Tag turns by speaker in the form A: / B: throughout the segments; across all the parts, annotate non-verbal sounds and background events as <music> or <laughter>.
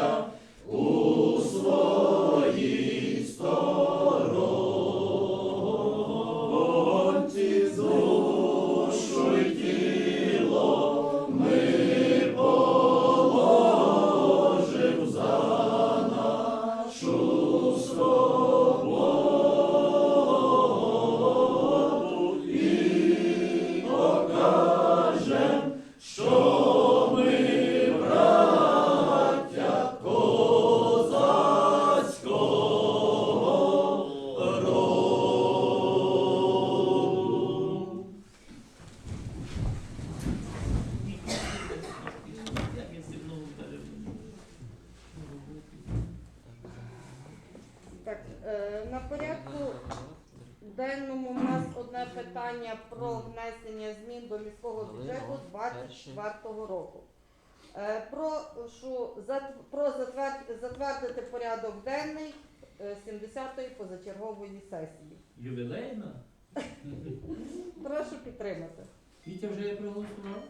A: 주여 Е, денному у нас одне питання про внесення змін до міського бюджету 2024 року. Е, Прошу про затвердити порядок денний е, 70-ї позачергової сесії.
B: Ювілейна?
A: Прошу підтримати.
B: Вітя вже я проголосував?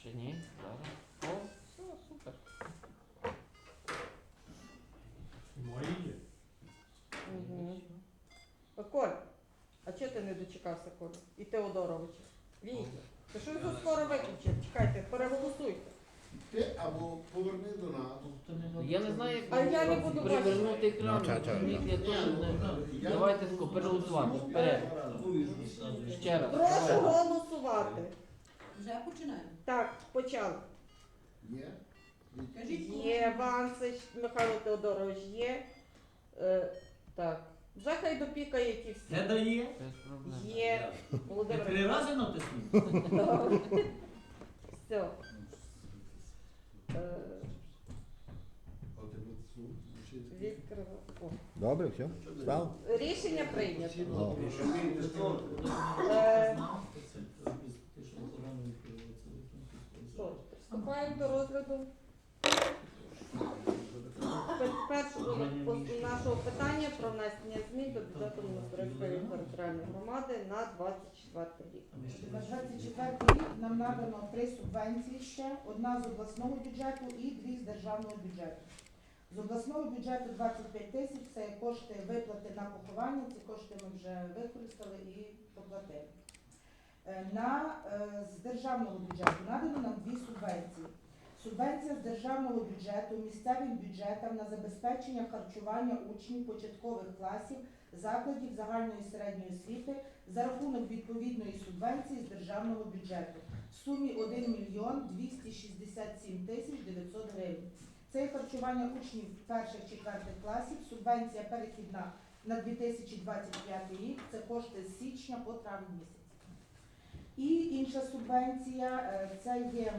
C: Ще ні? Зараз. О, все, супер.
B: Мої.
A: Угу. Коль, а чого ти не дочекався, Коля? І Теодоровича? Вітя, ти що ви скоро виключив? Чекайте, переголосуйте.
D: Ти або поверни до нас.
C: Я не знаю, як
A: А я не буду
C: привернути екран.
E: Ну, ча, ча,
C: Ні,
E: ча.
C: я теж
D: Ні, ну, я-
C: Давайте тако переголосувати. Вперед. Ще раз.
A: Прошу голосувати.
F: Вже починаємо.
A: Так, почали.
D: Є?
F: Кажіть.
A: Є Вансич, Михайло Теодорович є. Е, так. Вже хай допікає ті всі.
B: Це дає?
C: Без проблем.
A: Є.
B: Я
A: Володимир.
B: три рази натиснув? <laughs>
A: Все. Е. О.
E: Добре, все. Став?
A: Рішення прийнято.
E: О.
A: Е, що, Приступаємо до розгляду пер- першого пос- нашого питання про внесення змін до бюджету Монастирської територіальної громади на 24 рік.
G: На 24 рік нам надано три субвенції ще, одна з обласного бюджету і дві з державного бюджету. З обласного бюджету 25 тисяч це кошти виплати на поховання, ці кошти ми вже використали і поплатили. Е, На, е, з державного бюджету надано нам дві субвенції. Субвенція з державного бюджету місцевим бюджетам на забезпечення харчування учнів початкових класів закладів загальної середньої освіти за рахунок відповідної субвенції з державного бюджету в сумі 1 мільйон 267 тисяч 900 гривень. Це харчування учнів перших-четвертих класів, субвенція перехідна на 2025 рік, це кошти з січня по травень місяць. І інша субвенція, е, це є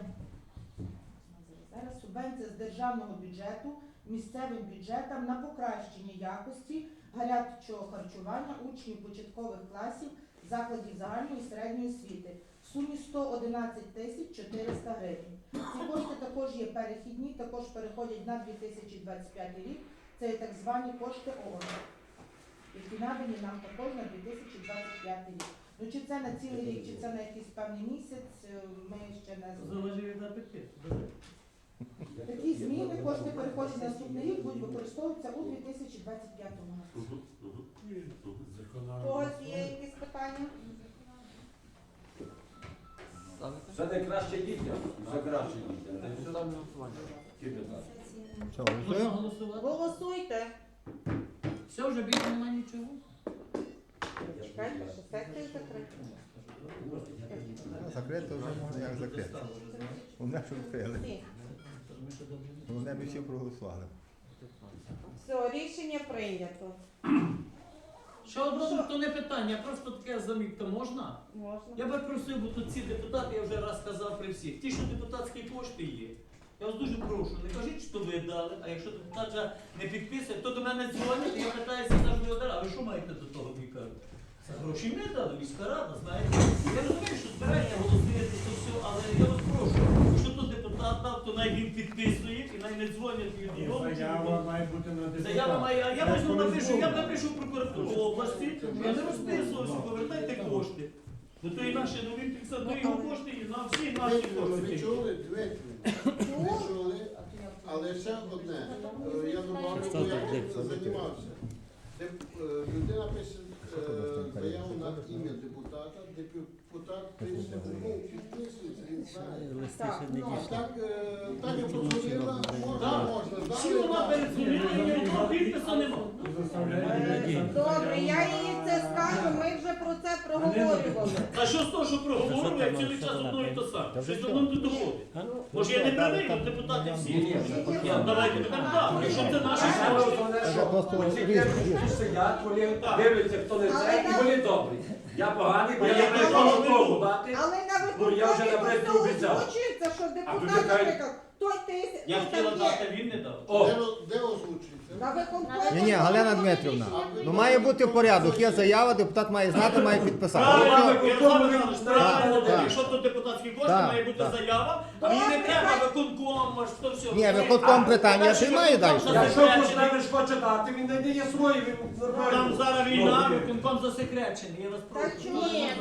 G: зараз субвенція з державного бюджету місцевим бюджетам на покращення якості гарячого харчування учнів початкових класів закладів загальної і середньої освіти в сумі 111 тисяч 400 гривень. Ці кошти також є перехідні, також переходять на 2025 рік. Це є так звані кошти ООН, які надані нам також на 2025 рік. Ну чи це на цілий рік, чи це на якийсь певний місяць, е, ми ще не знаємо.
B: Залежить від апетиту.
G: Такі зміни, кошти переходять на наступний рік, будуть використовуватися у 2025 році.
A: У когось є якісь питання?
H: Все найкраще дітям, все краще дітям. Тільки так.
A: Голосуйте.
B: Все, вже більше немає нічого?
A: Чекайте, що сесія закрита.
E: Закрито вже можна як закрити. Головне, що відкрили.
A: Всі.
E: Головне, ми всі проголосували.
A: Все, рішення прийнято.
B: Ще одне то не питання, просто таке замітка можна?
A: Можна.
B: Я би просив, бо тут ці депутати, я вже раз казав при всіх, ті, що депутатські кошти є. Я вас дуже прошу, не кажіть, що ви дали, а якщо депутат вже не підписує, то до мене дзвонять, і я питаюся, за що ви а ви що маєте до того мені кажуть? Це гроші ми дали, міська рада, знаєте. Я розумію, він підписує і най не дзвонять від його.
I: Заява має бути на депутата.
B: Заява має, а я возьму напишу, я напишу прокуратуру області, я не розписувався, повертайте кошти. Ну то і наші нові фіксатори, його кошти, і на всі наші
D: Ви
B: кошти.
D: чули, дивіться, ви чули, але ще одне. Е, Я добавлю, бо я займався. Е, Людина пише ім'я депутата, депутат ну, підписується, він знає.
A: Так,
D: Ну, а так, е, так як позвонила, можна,
B: Так.
D: можна.
B: Всі вона передзвонила, і ні одного підпису нема.
A: Е, Добре, я їй це скажу, ми вже про це проговорювали.
B: А що з того, що проговорюємо, як цілий час одно і то саме? Щось одно не доходить. Може я не правий, тут депутати всі. Давайте будемо так, якщо це наші
E: різне.
H: сидять, вони дивляться, хто не це, і вони добрі. Я поганий, бо я
B: Але-
H: прийшов кого бати.
A: Але на
H: я вже
A: виконкомі просто
H: обіцяв.
A: озвучується, що
H: А
A: депутат, наприклад, той тисяч,
B: Я хотіла дати, він не дав.
D: Де, де озвучується?
A: На виконкомі
E: Ні, ні, Галина Дмитрівна. Ну має бути порядок. Є заява, депутат має знати, має підписати.
B: Правильно, правильно,
E: так.
B: якщо тут депутатські кошти,
E: Так,
B: має бути
E: так.
B: заява, мені не треба виконком, аж то все.
E: Ні, виконком питання приймає далі.
H: Якщо Кушневич хоче дати, він не дає свої, він
B: Там
H: нормально.
B: зараз війна, виконком засекречений, я вас прошу.
A: Ні,